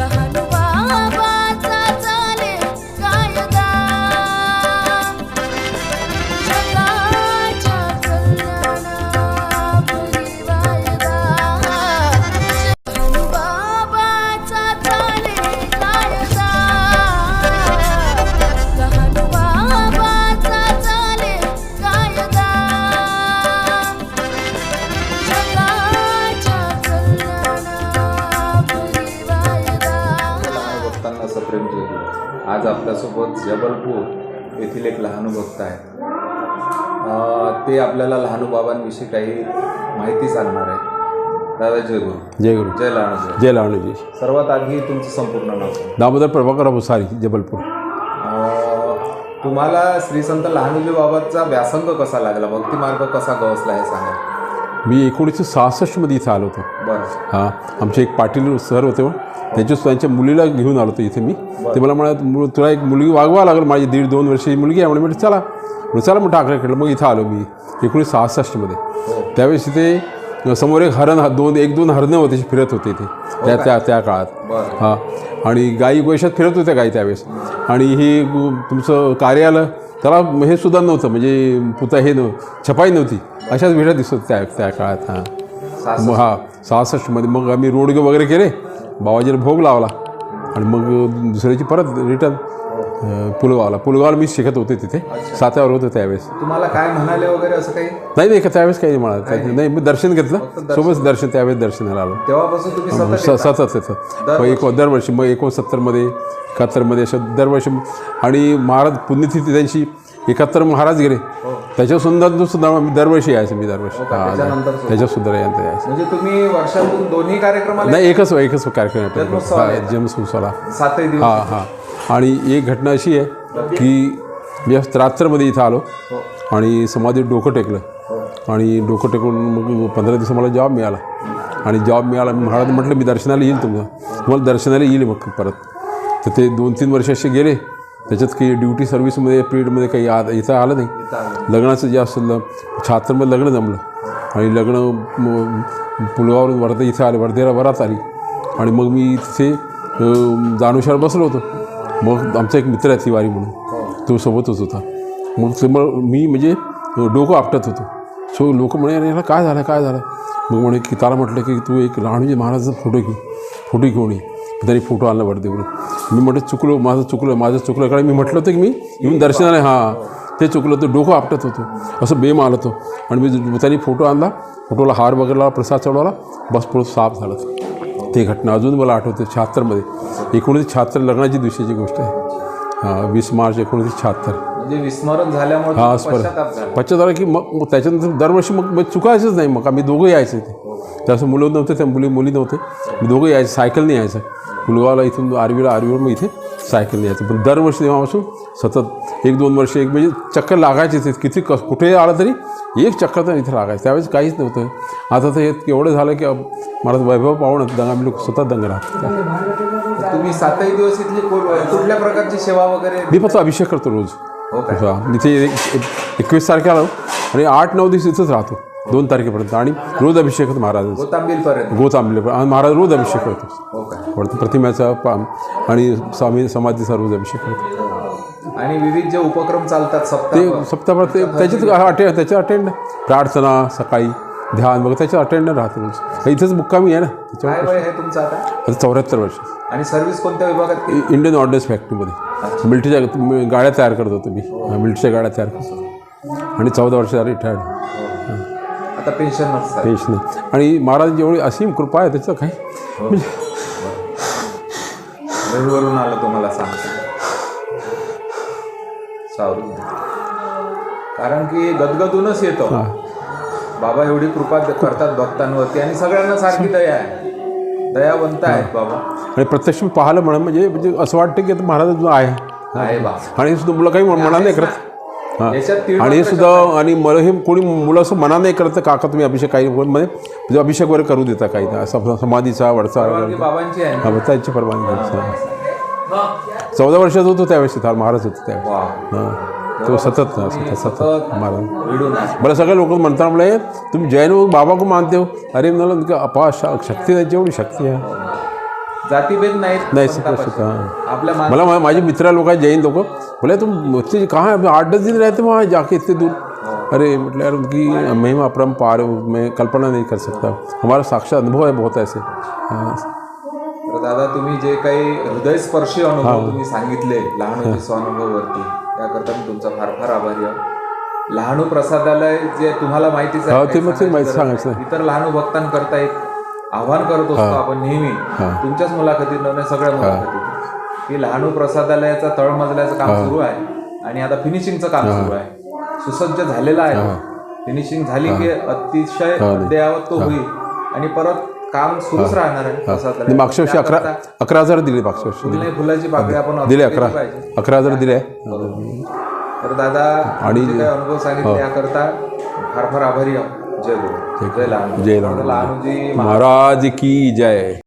लहान आपल्यासोबत जबलपूर येथील एक लहानू भक्त आहे अं, ते आपल्याला लहानूबाबांविषयी काही माहिती सांगणार आहे दादा जय गुरु. जय गुरु. जय लहानू जय. लहानूजी सर्वात आधी तुमचं संपूर्ण नाव. दामोदर प्रभाकर भुसारी जबलपूर. तुम्हाला श्री संत लहानूजी बाबांचा व्यासंग कसा लागला? भक्ती मार्ग कसा गवसला हे सांगा. मी एकोणीसशे सहासष्टमध्ये इथं आलो होतो. हां आमचे एक पाटील सर होते हो. त्यांच्या त्यांच्या मुलीला घेऊन आलो होतो इथे मी. ते मला म्हणत "मु- तुला एक मुलगी वागवा लागेल माझी दीड दोन वर्षाची मुलगी आहे. म्हणे म्हटलं चला. म्हणे चला. मग ठाकरेकडलं मग इथं आलो मी एकोणीसशे सहासष्टमध्ये त्यावेळेस इथे समोर एक हरण दोन एक दोन हरणं होते फिरत होते इथे त्या त्या त्या काळात. हां. आणि गाई गोशात फिरत होत्या गाई त्यावेळेस. आणि हे तुमचं कार्यालय त्याला हे सुद्धा नव्हतं म्हणजे पुता हे नव्हतं छपाई नव्हती. अशाच भेटा दिसत त्या त्या काळात हां. मग हा सहासष्टमध्ये मग आम्ही रोडगे वगैरे केले. बाबाजीला भोग लावला. आणि मग दुसऱ्याची परत रिटर्न. पुलगावला पुलगावला मी शिकत होते तिथे. सात्यावर होतं त्यावेळेस. तुम्हाला काय म्हणाले वगैरे असं काही? नाही नाही त्यावेळेस काही नाही मला काही नाही. मी दर्शन घेतलं. सोबत दर्शन त्यावेळेस दर्शनाला आलो. तेव्हापासून तुम्ही सतत सतत मग एक दरवर्षी मग एकोणसत्तरमध्ये एकाहत्तरमध्ये अशा दरवर्षी. आणि महाराज पुण्यतिथी त्यांची एकाहत्तर महाराज गेले. त्याच्या सुद्धा सुद्धा मी दरवर्षी यायचं मी दरवर्षी. हा? त्याच्या सुद्धा यायचं. म्हणजे तुम्ही वर्षातून दोन्ही कार्यक्रमाला नाही एकच एकच कार्यक्रम जन्मोत्सवाला हा, येता? हां हां. आणि एक घटना अशी आहे की मी त्र्याहत्तरमध्ये इथं आलो आणि समाधीत डोकं टेकलं. आणि डोकं टेकून मग पंधरा दिवस मला जॉब मिळाला. आणि जॉब मिळाला मी महाराज म्हटलं मी दर्शनाला येईल तुमचं. तुम्हाला दर्शनाला येईल मग परत. तर ते दोन तीन वर्ष असे गेले. त्याच्यात काही ड्युटी सर्व्हिसमध्ये पिरियडमध्ये काही आ इथं आलं नाही. लग्नाचं जे असलं छात्रमध्ये लग्न जमलं. आणि लग्न पुलगावरून पुलावरून वर्धा इथं आले वर्धेला वरात आली. आणि मग मी तिथे अं, जाणूशावर बसलो होतो. मग आमचा एक मित्र आहे तिवारी म्हणून. तो सोबतच होता. मग ते मग मी म्हणजे डोकं आपटत होतो. सो लोक म्हणे अरे याला काय झालं काय झालं? मग म्हणे की त्याला म्हटलं की तू एक राणूजी महाराजाचा फोटो घे फोटो घेऊन ये. त्यांनी फोटो आणला वर्धेवरून मी म्हटलं चुकलो माझं चुकलं माझं चुकलं. कारण मी म्हटलं होतं की मी येऊन दर्शनाला हां. ते चुकलं तर डोकं आपटत होतो. असं बेम आलं होतं. आणि मी त्यांनी फोटो आणला फोटोला हार वगैरे लावला प्रसाद चढवला बस पुढं साफ झालं. ते घटना अजून मला आठवते शहात्तरमध्ये. एकोणीसशे शहात्तर लग्नाची दिवशीची गोष्ट आहे. हां वीस मार्च एकोणीसशे शहात्तर. म्हणजे विस्मरण झाल्यामुळे हा तुम्ही पश्चाताप की मग मग त्याच्यानंतर दरवर्षी मग मग चुकायचंच नाही. मग आम्ही दोघं यायचे ते त्याचं मुलं नव्हते त्या मुली मुली नव्हते. मी दोघं यायचं सायकलने यायचं. पुलगावला इथून आरवीला आरवीवर मग इथे सायकलने यायचं. पण दरवर्षी तेव्हापासून सतत एक दोन वर्ष एक म्हणजे चक्कर लागायचे ते किती क कुठे आलं तरी एक चक्कर तर इथे लागायचं. त्यावेळेस काहीच नव्हतं. आता तर हे एवढं झालं की मला वैभव पाहून दंगा आम्ही लोक स्वतः दंग राहतो. तुम्ही सातही दिवस इथली कुठल्या प्रकारची सेवा वगैरे मी फक्त अभिषेक करतो रोज. हो इथे एक- एक- एकवीस तारखेला आलो. आणि आठ नऊ दिवस इथंच राहतो. दोन तारखेपर्यंत. आणि रोज अभिषेक होतो महाराजांचा. गोतांबील पर्यंत गोत आंबले आणि महाराज रोज अभिषेक करतो. हो पाम आणि स्वामी समाधीचा रोज अभिषेक करतो. आणि विविध जे उपक्रम चालतात ते सप्ताह सप्ताह ते त्याच्यात अटेंड त्याच्या अटेंड प्रार्थना सकाळी ध्यान वगैरे त्याच्या अटेंड राहतो इथेच मुक्कामी आहे ना. आहे तुमचं आता? चौऱ्याहत्तर वर्ष. आणि सर्व्हिस कोणत्या विभागात इंडियन ऑर्डन्स फॅक्टरीमध्ये मिलिटरीच्या मी गाड्या तयार करत होतो मी. मिलिटरीच्या गाड्या तयार करतो आणि चौदा वर्ष रिटायर्ड आता पेन्शन पेन्शन आणि महाराज जेवढी असीम कृपा आहे त्याचं काही म्हणजे आलं तुम्हाला सांगतो सावरून कारण की गदगदूनच येतो. बाबा एवढी कृपा करतात भक्तांवरती आणि सगळ्यांना सारखी दया आहे. दयावंत आहेत बाबा. आणि प्रत्यक्ष पाहिलं म्हणा म्हणजे म्हणजे असं वाटतं की महाराज जो आहे. आहे बाबा आणि सुद्धा मुलं काही मना नाही करत आणि हे सुद्धा आणि मला हे कोणी मुलं असं मना नाही करत काका तुम्ही अभिषेक काही म्हणजे म्हणजे अभिषेक वगैरे करू देता काही. समाधीचा वडचा बाबांची परवानगी. चौदा वर्षाचा होतो त्यावेळेस तिथं महाराज होतो त्यावेळेस. हां. तो सतत सतत सतत महाराज. मला सगळे लोक म्हणतात म्हणले तुम्ही जैन हो बाबा को मानते हो. अरे मला उनका अपा शक्ती त्यांची एवढी शक्ती आहे. जातीभेद नाहीत नाही, मान- मला माझे मित्र लोक आहेत जैन लोक. बोले तुम मुझसे कहाँ है? आठ दस दिन रहते वहाँ जाके इतने दूर. अरे मतलब यार उनकी महिमा अपरम्पार है, मैं कल्पना नहीं कर सकता। हमारा साक्षात अनुभव है बहुत ऐसे. हाँ. दादा तुम्ही जे काही हृदयस्पर्शी अनुभव तुम्ही सांगितले लहानू स्वानुभवावरती त्याकरता मी तुमचा फार फार आभारी आहे. लहानू प्रसादालय जे तुम्हाला माहितीच आहे. इतर लहानू भक्तांकरता एक आव्हान करत असतो आपण नेहमी. तुमच्याच मुलाखतीत नव्हे सगळ्या मुलाखतीत. की लहानू प्रसादालयाचा तळमजल्याचं काम सुरू आहे आणि आता फिनिशिंगचं काम सुरू आहे. सुसज्ज झालेलं आहे. फिनिशिंग झाली की अतिशय अद्ययावत तो होईल. आणि परत काम सुरूच राहणार आहे मागच्या वर्षी अकरा अकरा हजार दिले मागच्या वर्षी. फुलाची पाकळी आपण दिले अकरा अकरा हजार दिले तर दादा आणि अनुभव सांगितले याकरता फार फार आभारी आहोत. जय गुरु. जय लहान जय लहानू. लहानूजी. महाराज की जय.